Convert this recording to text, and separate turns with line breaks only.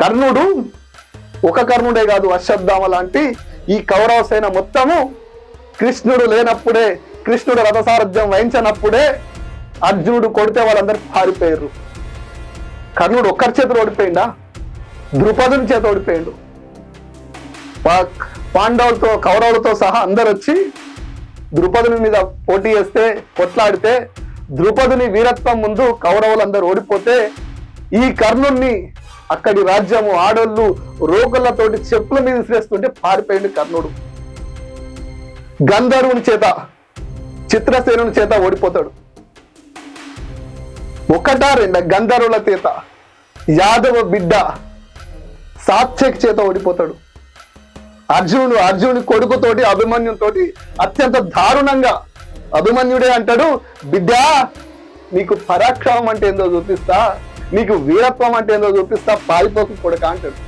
కర్ణుడు ఒక కర్ణుడే కాదు అశ్వత్థామ లాంటి ఈ కౌరవ సేన మొత్తము కృష్ణుడు లేనప్పుడే కృష్ణుడు రథసారథ్యం వహించినప్పుడే అర్జునుడు కొడితే వాళ్ళందరూ పారిపోయారు కర్ణుడు ఒక్కరి చేతులు ఓడిపోయిందా ద్రుపదుని చేత ఓడిపోయిండు. పా- పాండవులతో కౌరవులతో సహా అందరు వచ్చి ద్రుపదుని మీద పోటీ చేస్తే కొట్లాడితే ద్రుపదుని వీరత్వం ముందు కౌరవులందరూ ఓడిపోతే ఈ కర్ణుణ్ణి అక్కడి రాజ్యము ఆడోళ్ళు రోగులతోటి చెప్పుల మీద విసిరేస్తుంటే పారిపోయింది కర్ణుడు. గంధర్వుని చేత చిత్రసేనుని చేత ఓడిపోతాడు. ఒకటా రెండ గంధర్వుల చేత యాదవ బిడ్డ సాత్యక్ చేత ఓడిపోతాడు. అర్జునుడు అర్జునుడి కొడుకుతోటి అభిమన్యుతోటి అత్యంత దారుణంగా అభిమన్యుడే అంటాడు బిడ్డ నీకు పరాక్రమం అంటే ఏందో చూపిస్తా. నీకు వీరత్వం అంటే ఏందో చూపిస్తా పారిపోకు కొడుక అంటాడు.